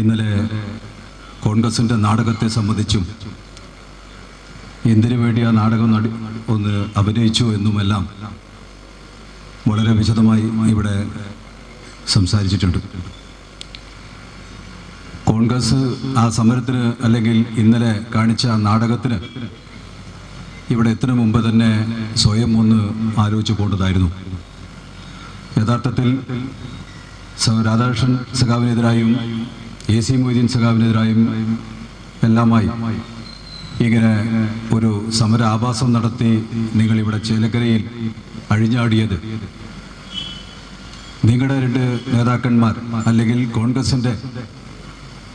ഇന്നലെ കോൺഗ്രസിന്റെ നാടകത്തെ സംബന്ധിച്ചും എന്തിനു വേണ്ടി ആ നാടകം നടി ഒന്ന് അഭിനയിച്ചു എന്നുമെല്ലാം വളരെ വിശദമായി ഇവിടെ സംസാരിച്ചിട്ടുണ്ട്. കോൺഗ്രസ് ആ സമരത്തിന് അല്ലെങ്കിൽ ഇന്നലെ കാണിച്ച നാടകത്തിന് ഇവിടെ എത്തുന്ന മുമ്പ് തന്നെ സ്വയം ഒന്ന് ആലോചിച്ചു പോകേണ്ടതായിരുന്നു. യഥാർത്ഥത്തിൽ രാധാകൃഷ്ണൻ സഖാവിനെതിരായും എ സി മൊയ്തീൻ സഖാവിനെതിരായും എല്ലാമായി ഇങ്ങനെ ഒരു സമര ആഭാസം നടത്തി നിങ്ങളിവിടെ ചേലക്കരയിൽ അഴിഞ്ഞാടിയത്. നിങ്ങളുടെ രണ്ട് നേതാക്കന്മാർ അല്ലെങ്കിൽ കോൺഗ്രസിന്റെ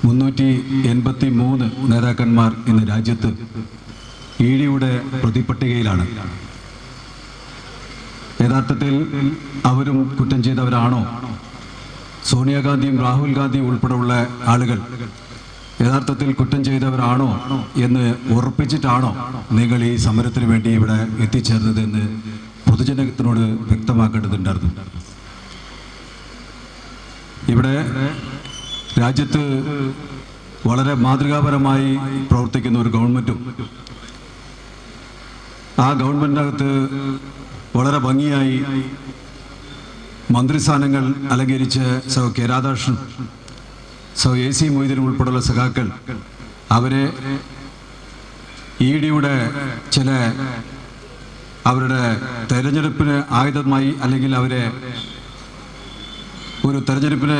മുന്നൂറ്റി എൺപത്തി മൂന്ന് നേതാക്കന്മാർ ഇന്ന് രാജ്യത്ത് ഈടിയുടെ പ്രതിപട്ടികയിലാണ്. യഥാർത്ഥത്തിൽ അവരും കുറ്റം ചെയ്തവരാണോ? സോണിയാഗാന്ധിയും രാഹുൽ ഗാന്ധിയും ഉൾപ്പെടെയുള്ള ആളുകൾ യഥാർത്ഥത്തിൽ കുറ്റം ചെയ്തവരാണോ എന്ന് ഉറപ്പിച്ചിട്ടാണോ നിങ്ങൾ ഈ സമരത്തിന് വേണ്ടി ഇവിടെ എത്തിച്ചേർന്നതെന്ന് പൊതുജനത്തിനോട് വ്യക്തമാക്കേണ്ടതുണ്ടായിരുന്നു. ഇവിടെ രാജ്യത്ത് വളരെ മാതൃകാപരമായി പ്രവർത്തിക്കുന്ന ഒരു ഗവൺമെന്റും ആ ഗവൺമെന്റിനകത്ത് വളരെ ഭംഗിയായി മന്ത്രിസ്ഥാനങ്ങൾ അലങ്കരിച്ച് സൗ കെ രാധാകൃഷ്ണൻ സൗ എ സി മൊയ്തീൻ ഉൾപ്പെടെയുള്ള സഖാക്കൾ അവരെ ഇ ഡിയുടെ ചില അവരുടെ തെരഞ്ഞെടുപ്പിന് ആയുധമായി അല്ലെങ്കിൽ അവരെ ഒരു തെരഞ്ഞെടുപ്പിന്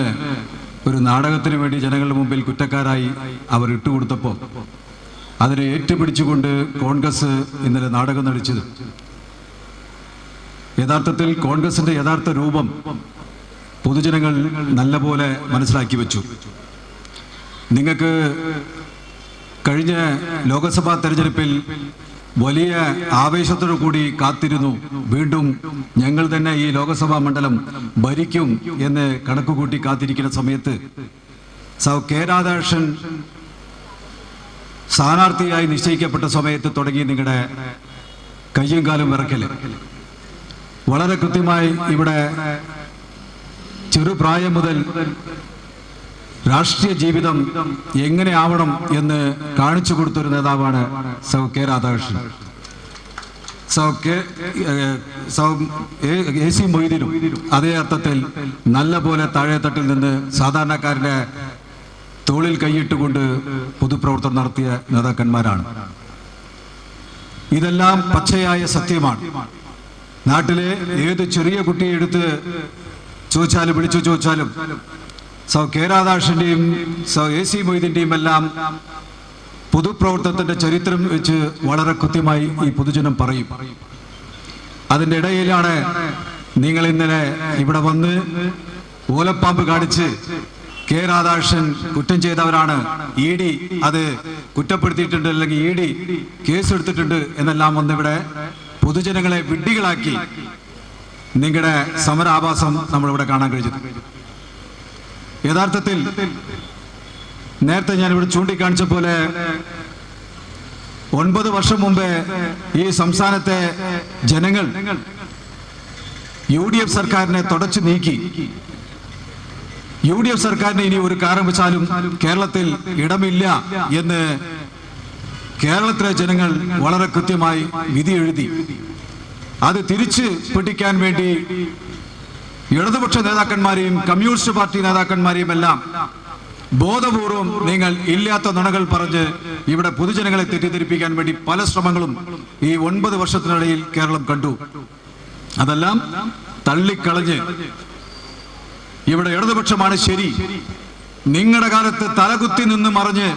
ഒരു നാടകത്തിന് വേണ്ടി ജനങ്ങളുടെ മുമ്പിൽ കുറ്റക്കാരായി അവർ ഇട്ടുകൊടുത്തപ്പോൾ അതിനെ ഏറ്റുപിടിച്ചുകൊണ്ട് കോൺഗ്രസ് ഇന്നലെ നാടകം നടിച്ചത്. യഥാർത്ഥത്തിൽ കോൺഗ്രസിന്റെ യഥാർത്ഥ രൂപം പൊതുജനങ്ങൾ നല്ലപോലെ മനസ്സിലാക്കി വെച്ചു. നിങ്ങൾക്ക് കഴിഞ്ഞ ലോക്സഭാ തെരഞ്ഞെടുപ്പിൽ വലിയ ആവേശത്തോടു കൂടി കാത്തിരുന്നു. വീണ്ടും ഞങ്ങൾ തന്നെ ഈ ലോക്സഭാ മണ്ഡലം ഭരിക്കും എന്ന് കണക്കുകൂട്ടി കാത്തിരിക്കുന്ന സമയത്ത് സൗ കെ രാധാകൃഷ്ണൻ സ്ഥാനാർത്ഥിയായി നിശ്ചയിക്കപ്പെട്ട സമയത്ത് തുടങ്ങി നിങ്ങളുടെ കയ്യും കാലും വിറക്കൽ വളരെ കൃത്യമായി ഇവിടെ ചെറുപ്രായം മുതൽ രാഷ്ട്രീയ ജീവിതം എങ്ങനെ ആവണം എന്ന് കാണിച്ചു കൊടുത്തൊരു നേതാവാണ് സൗ കെ രാധാകൃഷ്ണൻ. സൗ കെ സൗ എ സി മൊയ്തീനും അതേ അർത്ഥത്തിൽ നല്ല പോലെ താഴെത്തട്ടിൽ നിന്ന് സാധാരണക്കാരുടെ തോളിൽ കൈയിട്ടുകൊണ്ട് പൊതുപ്രവർത്തനം നടത്തിയ നേതാക്കന്മാരാണ്. ഇതെല്ലാം പച്ചയായ സത്യമാണ്. നാട്ടിലെ ഏത് ചെറിയ കുട്ടിയെ എടുത്ത് ചോദിച്ചാലും വിളിച്ചു ചോദിച്ചാലും സൗ കെ രാധാകൃഷ്ണന്റെയും സൗ എ സി മൊയ്തിന്റെയും എല്ലാം പൊതുപ്രവർത്തനത്തിന്റെ ചരിത്രം വെച്ച് വളരെ കൃത്യമായി ഈ പൊതുജനം പറയും. അതിന്റെ ഇടയിലാണ് നിങ്ങൾ ഇന്നലെ ഇവിടെ വന്ന് ഓലപ്പാമ്പ് കാണിച്ച് കെ രാധാകൃഷ്ണൻ കുറ്റം ചെയ്തവരാണ്. ഇ ഡി അത് കുറ്റപ്പെടുത്തിയിട്ടുണ്ട് അല്ലെങ്കിൽ ഇ ഡി കേസെടുത്തിട്ടുണ്ട് എന്നെല്ലാം വന്നിവിടെ പൊതുജനങ്ങളെ വിഡ്ഢികളാക്കി നിങ്ങളുടെ സമരാഭാസം നമ്മളിവിടെ കാണാൻ കഴിഞ്ഞത് യഥാർത്ഥത്തിൽ നേരത്തെ ഞാൻ ഇവിടെ ചൂണ്ടിക്കാണിച്ച പോലെ ഒൻപത് വർഷം മുമ്പേ ഈ സംസ്ഥാനത്തെ ജനങ്ങൾ യു ഡി എഫ് സർക്കാരിനെ തുടച്ചു നീക്കി. യു ഡി എഫ് സർക്കാരിന് ഇനി ഒരു കാരണം വെച്ചാലും കേരളത്തിൽ ഇടമില്ല എന്ന് കേരളത്തിലെ ജനങ്ങൾ വളരെ കൃത്യമായി വിധി എഴുതി അത് തിരിച്ച് പിടിക്കാൻ വേണ്ടി ഇടതുപക്ഷ നേതാക്കന്മാരെയും കമ്മ്യൂണിസ്റ്റ് പാർട്ടി നേതാക്കന്മാരെയും എല്ലാം ബോധപൂർവം നിങ്ങൾ ഇല്ലാത്ത നുണകൾ പറഞ്ഞ് ഇവിടെ പൊതുജനങ്ങളെ തെറ്റിദ്ധരിപ്പിക്കാൻ വേണ്ടി പല ശ്രമങ്ങളും ഈ ഒൻപത് വർഷത്തിനിടയിൽ കേരളം കണ്ടു. അതെല്ലാം തള്ളിക്കളഞ്ഞ് ഇവിടെ ഇടതുപക്ഷമാണ് ശരി. നിങ്ങളുടെ കാലത്ത് തലകുത്തി നിന്ന് മറിഞ്ഞ്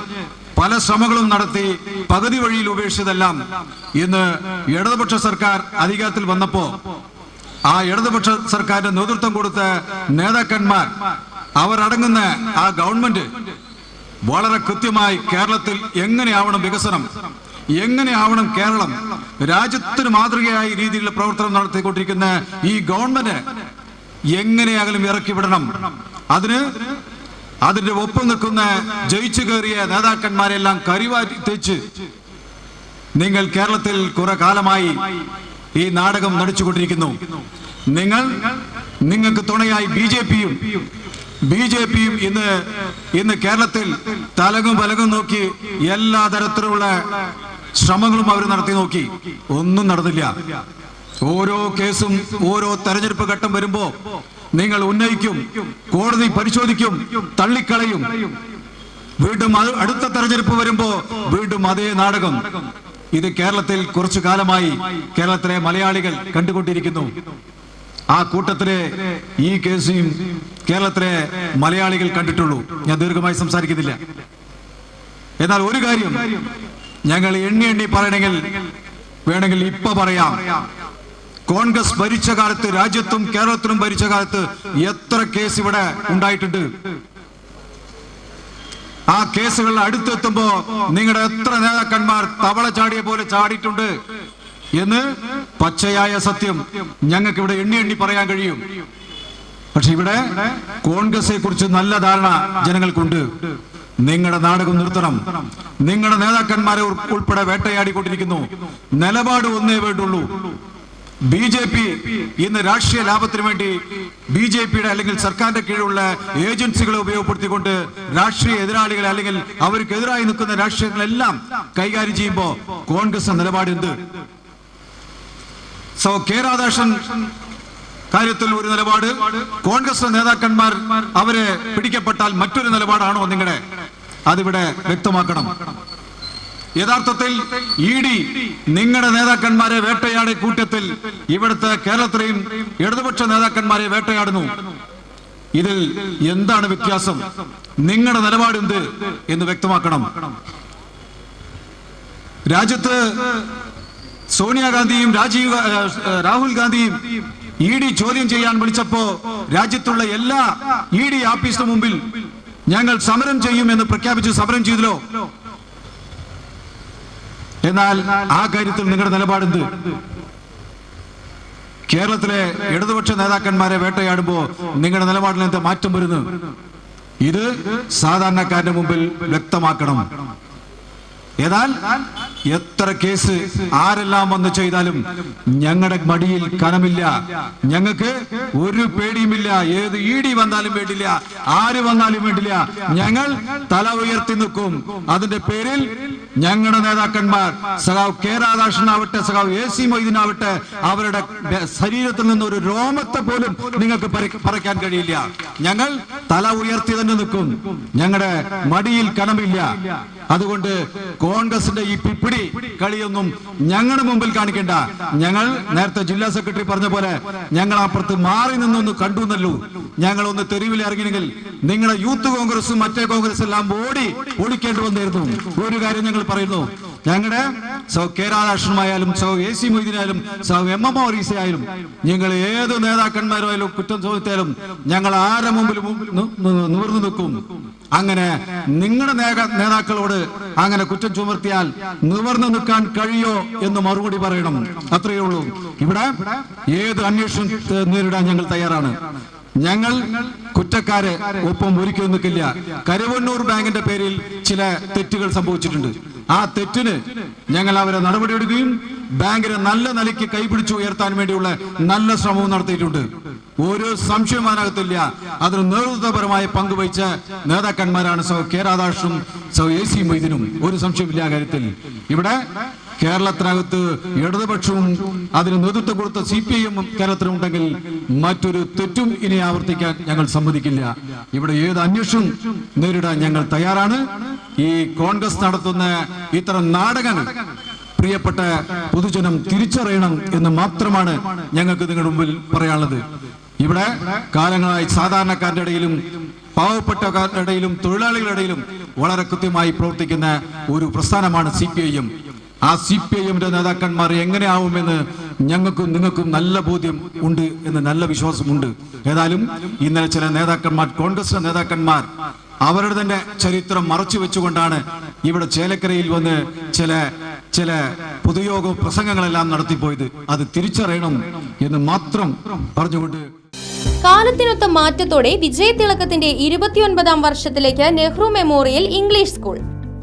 പല ശ്രമങ്ങളും നടത്തി പകുതി വഴിയിൽ ഉപേക്ഷിച്ചതെല്ലാം ഇന്ന് ഇടതുപക്ഷ സർക്കാർ അധികാരത്തിൽ വന്നപ്പോ ആ ഇടതുപക്ഷ സർക്കാരിന്റെ നേതൃത്വം കൊടുത്ത നേതാക്കന്മാർ അവരടങ്ങുന്ന ആ ഗവൺമെന്റ് വളരെ കൃത്യമായി കേരളത്തിൽ എങ്ങനെയാവണം വികസനം എങ്ങനെയാവണം കേരളം രാജ്യത്തിന് മാതൃകയായ രീതിയിലുള്ള പ്രവർത്തനം നടത്തിക്കൊണ്ടിരിക്കുന്ന ഈ ഗവൺമെന്റ് എങ്ങനെയാകലും ഇറക്കി വിടണം അതിന് അതിന്റെ ഒപ്പം നിൽക്കുന്ന ജയിച്ചു കയറിയ നേതാക്കന്മാരെല്ലാം കരിവാറ്റി തേച്ച് നിങ്ങൾ കേരളത്തിൽ കുറെ കാലമായി ഈ നാടകം നടിച്ചുകൊണ്ടിരിക്കുന്നു. നിങ്ങൾ നിങ്ങൾക്ക് തുണയായി ബി ജെ പിയും ബി ജെ പിയും ഇന്ന് ഇന്ന് കേരളത്തിൽ തലകും പലകും നോക്കി എല്ലാ തരത്തിലുള്ള ശ്രമങ്ങളും അവർ നടത്തി നോക്കി. ഒന്നും നടന്നില്ല. ഓരോ കേസും ഓരോ തെരഞ്ഞെടുപ്പ് ഘട്ടം വരുമ്പോ നിങ്ങൾ ഉന്നയിക്കും കോടതി പരിശോധിക്കും തള്ളിക്കളയും. വീണ്ടും അടുത്ത തെരഞ്ഞെടുപ്പ് വരുമ്പോ വീണ്ടും അതേ നാടകം. ഇത് കേരളത്തിൽ കുറച്ചു കാലമായി കേരളത്തിലെ മലയാളികൾ കണ്ടുകൊണ്ടിരിക്കുന്നു. ആ കൂട്ടത്തിലെ ഈ കേസും കേരളത്തിലെ മലയാളികൾ കണ്ടിട്ടുള്ളൂ. ഞാൻ ദീർഘമായി സംസാരിക്കുന്നില്ല. എന്നാൽ ഒരു കാര്യം ഞങ്ങൾ എണ്ണി എണ്ണി പറയണമെങ്കിൽ വേണമെങ്കിൽ ഇപ്പൊ പറയാം. കോൺഗ്രസ് ഭരിച്ച കാലത്ത് രാജ്യത്തും കേരളത്തിലും ഭരിച്ച കാലത്ത് എത്ര കേസ് ഇവിടെ ഉണ്ടായിട്ടുണ്ട്? ആ കേസുകൾ അടുത്തെത്തുമ്പോ നിങ്ങളുടെ എത്ര നേതാക്കന്മാർ തവള ചാടിയ പോലെ ചാടിയിട്ടുണ്ട് എന്ന് പച്ചയായ സത്യം ഞങ്ങൾക്ക് ഇവിടെ എണ്ണി എണ്ണി പറയാൻ കഴിയും. പക്ഷെ ഇവിടെ കോൺഗ്രസിനെ കുറിച്ച് നല്ല ധാരണ ജനങ്ങൾക്കുണ്ട്. നിങ്ങളുടെ നാടകം നിർത്തണം. നിങ്ങളുടെ നേതാക്കന്മാരെ ഉൾ- ഉൾപ്പെടെ വേട്ടയാടിക്കൊണ്ടിരിക്കുന്നു. നിലപാട് ഒന്നേ വേണ്ടുള്ളൂ. ബി ജെ പി ഇന്ന് രാഷ്ട്രീയ ലാഭത്തിന് വേണ്ടി ബി ജെ പിയുടെ അല്ലെങ്കിൽ സർക്കാരിന്റെ കീഴിലുള്ള ഏജൻസികളെ ഉപയോഗപ്പെടുത്തിക്കൊണ്ട് രാഷ്ട്രീയ എതിരാളികളെ അല്ലെങ്കിൽ അവർക്കെതിരായി നിൽക്കുന്ന രാഷ്ട്രീയങ്ങളെല്ലാം കൈകാര്യം ചെയ്യുമ്പോൾ കോൺഗ്രസ് നിലപാട് എന്ത് സോ കെ കാര്യത്തിൽ ഒരു നിലപാട്. കോൺഗ്രസ് നേതാക്കന്മാർ അവരെ പിടിക്കപ്പെട്ടാൽ മറ്റൊരു നിലപാടാണോ നിങ്ങളുടെ അതിവിടെ വ്യക്തമാക്കണം. യഥാർത്ഥത്തിൽ ഇ ഡി നിങ്ങളുടെ നേതാക്കന്മാരെ വേട്ടയാടി കൂട്ടത്തിൽ ഇവിടുത്തെ കേരളത്തിലെയും ഇടതുപക്ഷ നേതാക്കന്മാരെ വേട്ടയാടുന്നു. ഇതിൽ എന്താണ് വ്യത്യാസം? നിങ്ങളുടെ നിലപാട് എന്ത് എന്ന് വ്യക്തമാക്കണം. രാജ്യത്ത് സോണിയാഗാന്ധിയും രാജീവ് രാഹുൽ ഗാന്ധിയും ഇ ഡി ചോദ്യം ചെയ്യാൻ വിളിച്ചപ്പോ രാജ്യത്തുള്ള എല്ലാ ഇ ഡി ആഫീസിന് മുമ്പിൽ ഞങ്ങൾ സമരം ചെയ്യും എന്ന് പ്രഖ്യാപിച്ച് സമരം ചെയ്തല്ലോ. എന്നാൽ ആ കാര്യത്തിൽ നിങ്ങളുടെ നിലപാടെന്ത്? കേരളത്തിലെ ഇടതുപക്ഷ നേതാക്കന്മാരെ വേട്ടയാടുമ്പോൾ നിങ്ങളുടെ നിലപാടിൽ എന്താ മാറ്റം വരുന്നു? ഇത് സാധാരണക്കാരന്റെ മുമ്പിൽ വ്യക്തമാക്കണം. എന്നാൽ എത്ര കേസ് ആരെല്ലാം വന്ന് ചെയ്താലും ഞങ്ങളുടെ മടിയിൽ കനമില്ല. ഞങ്ങൾക്ക് ഒരു പേടിയുമില്ല. ഏത് ഇ ഡി വന്നാലും വേണ്ടില്ല. ആര് വന്നാലും വേണ്ടില്ല. ഞങ്ങൾ തല ഉയർത്തി നിൽക്കും. അതിന്റെ പേരിൽ ഞങ്ങളുടെ നേതാക്കന്മാർ സഖാവ് കെ രാധാകൃഷ്ണനാവട്ടെ സഖാവ് എ സി മൊയ്തീനാവട്ടെ അവരുടെ ശരീരത്തിൽ നിന്ന് ഒരു രോമത്തെ പോലും നിങ്ങൾക്ക് പറിക്കാൻ കഴിയില്ല. ഞങ്ങൾ തല ഉയർത്തി തന്നെ നിൽക്കും. ഞങ്ങളുടെ മടിയിൽ കനമില്ല. അതുകൊണ്ട് കോൺഗ്രസിന്റെ ഈ പിപ്പിടി കളിയൊന്നും ഞങ്ങളുടെ മുമ്പിൽ കാണിക്കേണ്ട. ഞങ്ങൾ നേരത്തെ ജില്ലാ സെക്രട്ടറി പറഞ്ഞ പോലെ ഞങ്ങൾ അപ്പുറത്ത് മാറി നിന്നൊന്ന് കണ്ടു എന്നല്ലോ. ഞങ്ങൾ ഒന്ന് തെരുവിൽ ഇറങ്ങിയെങ്കിൽ നിങ്ങളുടെ യൂത്ത് കോൺഗ്രസും മറ്റേ കോൺഗ്രസ് എല്ലാം ഓടി ഓടിക്കേണ്ടി വന്നിരുന്നു. ഒരു കാര്യം ഞങ്ങൾ പറയുന്നു. ഞങ്ങളുടെ സോ കെ രാധാകൃഷ്ണനായാലും സോ എ സി മൊയ്തീനായാലും സോ എം എം ഓറീസ ആയാലും നിങ്ങൾ ഏത് നേതാക്കന്മാരായാലും കുറ്റം ചോദിച്ചാലും ഞങ്ങൾ ആരെ മുമ്പിൽ നിവർന്നു നിൽക്കും. അങ്ങനെ നിങ്ങളുടെ നേതാക്കളോട് അങ്ങനെ കുറ്റം ചുമർത്തിയാൽ നിവർന്നു നിൽക്കാൻ കഴിയോ എന്ന് മറുപടി പറയണം. അത്രയേ ഉള്ളൂ. ഇവിടെ ഏത് അന്വേഷണം നേരിടാൻ ഞങ്ങൾ തയ്യാറാണ്. ഞങ്ങൾ കുറ്റക്കാരെ ഒപ്പം ഒരുക്കി നിൽക്കില്ല. കരുവണ്ണൂർ ബാങ്കിന്റെ പേരിൽ ചില തെറ്റുകൾ സംഭവിച്ചിട്ടുണ്ട്. ആ തെറ്റിന് ഞങ്ങൾ അവരെ നടപടിയെടുക്കുകയും ബാങ്കിനെ നല്ല നിലയ്ക്ക് കൈപിടിച്ചു ഉയർത്താൻ വേണ്ടിയുള്ള നല്ല ശ്രമവും നടത്തിയിട്ടുണ്ട്. ഒരു സംശയവും അതിനകത്തില്ല. അതിന് നേതൃത്വപരമായ പങ്കുവഹിച്ച നേതാക്കന്മാരാണ് സൗ കെ രാധാകൃഷ്ണനും സൗ എ സി മൊയ്തീനും. ഒരു സംശയമില്ല കാര്യത്തിൽ. ഇവിടെ കേരളത്തിനകത്ത് ഇടതുപക്ഷവും അതിന് നേതൃത്വം കൊടുത്ത സി പി ഐ എമ്മും കേരളത്തിലുണ്ടെങ്കിൽ മറ്റൊരു തെറ്റും ഇനി ആവർത്തിക്കാൻ ഞങ്ങൾ സമ്മതിക്കില്ല. ഇവിടെ ഏത് അന്വേഷണം നേരിടാൻ ഞങ്ങൾ തയ്യാറാണ്. ഈ കോൺഗ്രസ് നടത്തുന്ന ഇത്തരം നാടകങ്ങൾ പ്രിയപ്പെട്ട പൊതുജനം തിരിച്ചറിയണം എന്ന് മാത്രമാണ് ഞങ്ങൾക്ക് നിങ്ങളുടെ മുമ്പിൽ പറയാനുള്ളത്. ഇവിടെ കാലങ്ങളായി സാധാരണക്കാരുടെ ഇടയിലും പാവപ്പെട്ടക്കാരുടെ ഇടയിലും തൊഴിലാളികളുടെ ഇടയിലും വളരെ കൃത്യമായി പ്രവർത്തിക്കുന്ന ഒരു പ്രസ്ഥാനമാണ് സി ആ സി പി ഐ എമ്മിന്റെ നേതാക്കന്മാർ എങ്ങനെയാവുമെന്ന് ഞങ്ങൾക്കും നിങ്ങൾക്കും നല്ല ബോധ്യം ഉണ്ട് എന്ന് നല്ല വിശ്വാസമുണ്ട്. ഏതായാലും ഇന്നലെ ചില നേതാക്കന്മാർ കോൺഗ്രസ് നേതാക്കന്മാർ അവരുടെ തന്നെ ചരിത്രം മറച്ചു വെച്ചുകൊണ്ടാണ് ഇവിടെ ചേലക്കരയിൽ വന്ന് ചില ചില പൊതുയോഗ പ്രസംഗങ്ങളെല്ലാം നടത്തിപ്പോയത്. അത് തിരിച്ചറിയണം എന്ന് മാത്രം പറഞ്ഞുകൊണ്ട് കാലത്തിനൊത്ത മാറ്റത്തോടെ വിജയതിളക്കത്തിന്റെ ഇരുപത്തിയൊൻപതാം വർഷത്തിലേക്ക് നെഹ്റു മെമ്മോറിയൽ ഇംഗ്ലീഷ് സ്കൂൾ.